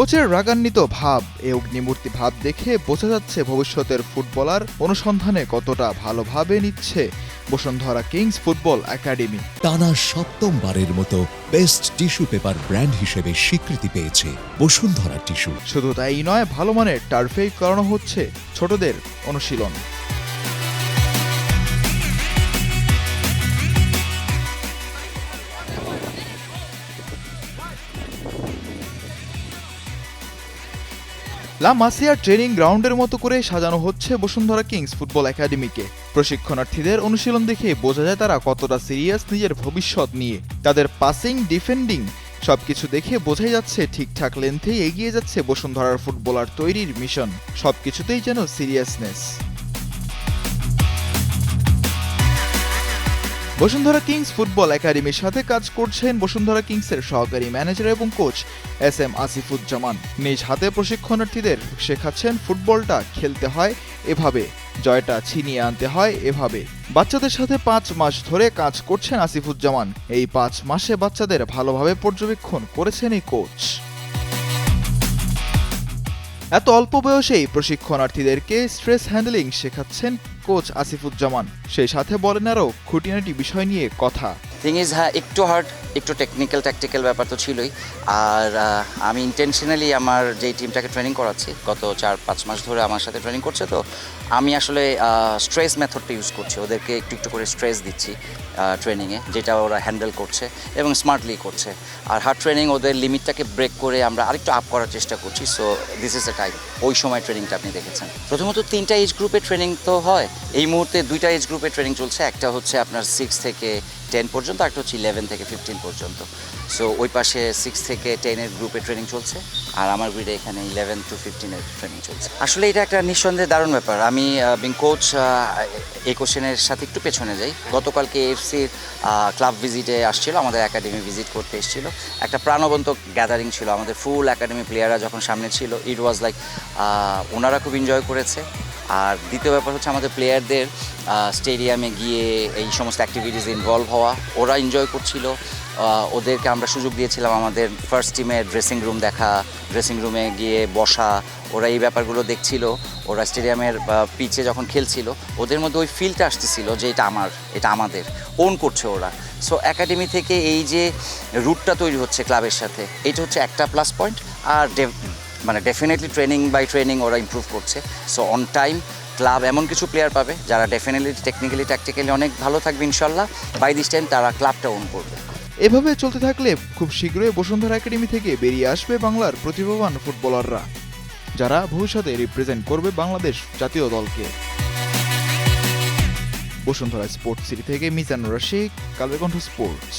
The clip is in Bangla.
কোচের রাগান্বিত ভাব এ অগ্নিমূর্তি ভাব দেখে বোঝা যাচ্ছে ভবিষ্যতের ফুটবলার অনুসন্ধানে কতটা ভালোভাবে নিচ্ছে বসুন্ধরা কিংস ফুটবল একাডেমি। টানা সপ্তমবারের মতো বেস্ট টিস্যু পেপার ব্র্যান্ড হিসেবে স্বীকৃতি পেয়েছে বসুন্ধরা টিস্যু। শুধু তাই নয় ভালো মানের টার্ফেই করানো হচ্ছে ছোটদের অনুশীলন। লা মাসিয়া ট্রেনিং গ্রাউন্ডের মতো করে সাজানো হচ্ছে বসুন্ধরা কিংস ফুটবল একাডেমিকে। প্রশিক্ষণার্থীদের অনুশীলন দেখে বোঝা যায় তারা কতটা সিরিয়াস নিজের ভবিষ্যৎ নিয়ে। তাদের পাসিং ডিফেন্ডিং সবকিছু দেখে বোঝাই যাচ্ছে ঠিকঠাক লেন্থেই এগিয়ে যাচ্ছে বসুন্ধরার ফুটবলার তৈরির মিশন সবকিছুতেই যেন সিরিয়াসনেস বসুন্ধরা কিংস ফুটবল একাডেমির সাথে কাজ করছেন বসুন্ধরা কিংসের সহকারী ম্যানেজার এবং কোচ এস এম আসিফুজ্জামান। নিজ হাতে প্রশিক্ষণার্থীদের শেখাচ্ছেন ফুটবলটা খেলতে হয় এভাবে, জয়টা ছিনিয়ে আনতে হয় এভাবে। বাচ্চাদের সাথে পাঁচ মাস ধরে কাজ করছেন আসিফুজ্জামান। এই পাঁচ মাসে বাচ্চাদের ভালোভাবে পর্যবেক্ষণ করেছেন এই কোচ। এত অল্প বয়সেই প্রশিক্ষণার্থীদেরকে স্ট্রেস হ্যান্ডেলিং শেখাচ্ছেন কোচ আসিফুজ্জামান। সেই সাথে বলেন আরও খুঁটিনাটি বিষয় নিয়ে কথা। হ্যাঁ একটু হার্ড একটু টেকনিক্যাল ট্যাকটিক্যাল ব্যাপার তো ছিলই। আর আমি ইন্টেনশনালি আমার যেই টিমটাকে ট্রেনিং করাচ্ছি, গত চার, পাঁচ মাস ধরে আমার সাথে ট্রেনিং করছে তো, আমি আসলে স্ট্রেস মেথডটা ইউজ করছি, ওদেরকে একটু একটু করে স্ট্রেস দিচ্ছি ট্রেনিংয়ে যেটা ওরা হ্যান্ডেল করছে এবং স্মার্টলি করছে। আর হার্ড ট্রেনিং ওদের লিমিটটাকে ব্রেক করে আমরা আরেকটু আপ করার চেষ্টা করছি so this is a time ওই সময় ট্রেনিংটা আপনি দেখেছেন। প্রথমত তিনটা এজ গ্রুপে ট্রেনিং তো হয়, এই মুহূর্তে দুইটা এজ গ্রুপে ট্রেনিং চলছে, একটা হচ্ছে আপনার সিক্স থেকে টেন পর্যন্ত একটা হচ্ছে ইলেভেন থেকে ফিফটিন পর্যন্ত। সো ওই পাশে সিক্স থেকে টেনের গ্রুপে ট্রেনিং চলছে, আর আমার গ্রিডে এখানে ইলেভেন টু ফিফটিনের ট্রেনিং চলছে। আসলে এটা একটা নিঃসন্দেহে দারুণ ব্যাপার। আমি বিং কোচ এই কোশ্চেনের সাথে একটু পেছনে যাই। গতকালকে এফসির ক্লাব ভিজিটে আসছিল, আমাদের একাডেমি ভিজিট করতে এসেছিল। একটা প্রাণবন্ত গ্যাদারিং ছিল। আমাদের ফুল একাডেমি প্লেয়াররা যখন সামনে ছিল ইট ওয়াজ লাইক ওনারা খুব এনজয় করেছে। আর দ্বিতীয় ব্যাপার হচ্ছে আমাদের প্লেয়ারদের স্টেডিয়ামে গিয়ে এই সমস্ত অ্যাক্টিভিটিস ইনভলভ হওয়া। ওরা এনজয় করছিল। ওদেরকে আমরা সুযোগ দিয়েছিলাম আমাদের ফার্স্ট টিমের ড্রেসিং রুম দেখা ড্রেসিং রুমে গিয়ে বসা। ওরা এই ব্যাপারগুলো দেখছিল। ওরা স্টেডিয়ামের পিচে যখন খেলছিল, ওদের মধ্যে ওই ফিলটা আসতেছিল যে এটা আমার, এটা আমাদের। ওন করছে ওরা। সো একাডেমি থেকে এই যে রুটটা তৈরি হচ্ছে ক্লাবের সাথে, এটা হচ্ছে একটা প্লাস পয়েন্ট আর মানে ডেফিনেটলি ট্রেনিং বাই ট্রেনিং ওরা ইমপ্রুভ করছে। সো অন টাইম ক্লাব এমন কিছু প্লেয়ার পাবে যারা ডেফিনেটলি টেকনিক্যালি ট্যাকটিক্যালি অনেক ভালো থাকবে ইনশাল্লাহ। বাই দিস টাইম তারা ক্লাবটা ওন করবে। এভাবে চলতে থাকলে খুব শীঘ্রই বসুন্ধরা একাডেমি থেকে বেরিয়ে আসবে বাংলার প্রতিভাবান ফুটবলাররা, যারা ভবিষ্যতে রিপ্রেজেন্ট করবে বাংলাদেশ জাতীয় দলকে। বসুন্ধরা স্পোর্টস সিটি থেকে মিজানুর রশিক কালবেকণ্ঠ স্পোর্টস